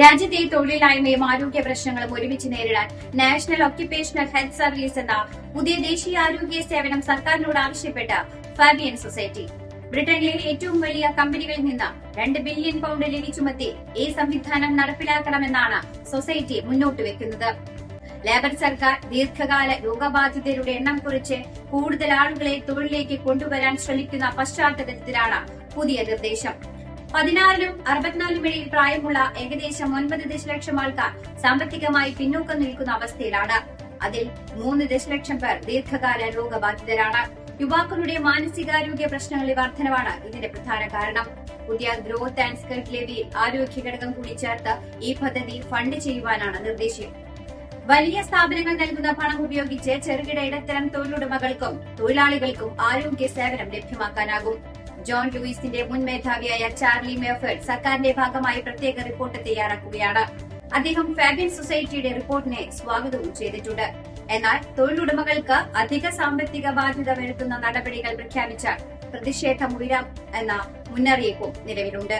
രാജ്യത്തെ തൊഴിലില്ലായ്മയും ആരോഗ്യ പ്രശ്നങ്ങളും ഒരുമിച്ച് നേരിടാൻ നാഷണൽ ഒക്യുപേഷണൽ ഹെൽത്ത് സർവീസ് എന്ന പുതിയ ദേശീയ ആരോഗ്യ സേവനം സർക്കാരിനോട് ആവശ്യപ്പെട്ട ഫാബിയൻ സൊസൈറ്റി. ബ്രിട്ടനിലെ ഏറ്റവും വലിയ കമ്പനികളിൽ നിന്ന് രണ്ട് ബില്യൺ പൗണ്ട് ലെവി ചുമത്തി ഈ സംവിധാനം നടപ്പിലാക്കണമെന്നാണ് സൊസൈറ്റി മുന്നോട്ട് വെക്കുന്നത്. ലേബർ സർക്കാർ ദീർഘകാല രോഗബാധിതരുടെ എണ്ണം കുറിച്ച് കൂടുതൽ ആളുകളെ തൊഴിലിലേക്ക് കൊണ്ടുവരാൻ ശ്രമിക്കുന്ന പശ്ചാത്തലത്തിലാണ് പുതിയ നിർദ്ദേശം. പതിനാറിനും അറുപത്തിനാലിനും ഇടയിൽ പ്രായമുള്ള ഏകദേശം ഒൻപത് ദശലക്ഷം ആൾക്കാർ സാമ്പത്തികമായി പിന്നോക്കം നിൽക്കുന്ന അവസ്ഥയിലാണ്. അതിൽ മൂന്ന് ദശലക്ഷം പേർ ദീർഘകാല രോഗബാധിതരാണ്. യുവാക്കളുടെ മാനസികാരോഗ്യ പ്രശ്നങ്ങളിലെ വർധനവാണ് ഇതിന്റെ പ്രധാന കാരണം. പുതിയ ഗ്രോത്ത് ആൻഡ് സ്കിൽ ലെവിയിൽ ആരോഗ്യ ഘടകം കൂടി ചേർത്ത് ഈ പദ്ധതി ഫണ്ട് ചെയ്യുവാനാണ് നിർദ്ദേശം. വലിയ സ്ഥാപനങ്ങൾ നൽകുന്ന പണം ഉപയോഗിച്ച് ചെറുകിട ഇടത്തരം തൊഴിലുടമകൾക്കും തൊഴിലാളികൾക്കും ആരോഗ്യ സേവനം ലഭ്യമാക്കാനാകും. ജോൺ ലൂയിസിന്റെ മുൻ മേധാവിയായ ചാർലി മേഫേഡ് സർക്കാരിന്റെ ഭാഗമായി പ്രത്യേക റിപ്പോർട്ട് തയ്യാറാക്കുകയാണ്. അദ്ദേഹം ഫാബിൻ സൊസൈറ്റിയുടെ റിപ്പോർട്ടിനെ സ്വാഗതവും ചെയ്തിട്ടുണ്ട്. എന്നാൽ തൊഴിലുടമകൾക്ക് അധിക സാമ്പത്തിക ബാധ്യത വരുത്തുന്ന നടപടികൾ പ്രഖ്യാപിച്ച പ്രതിഷേധമുയരാം എന്ന മുന്നറിയിപ്പും നിലവിലുണ്ട്.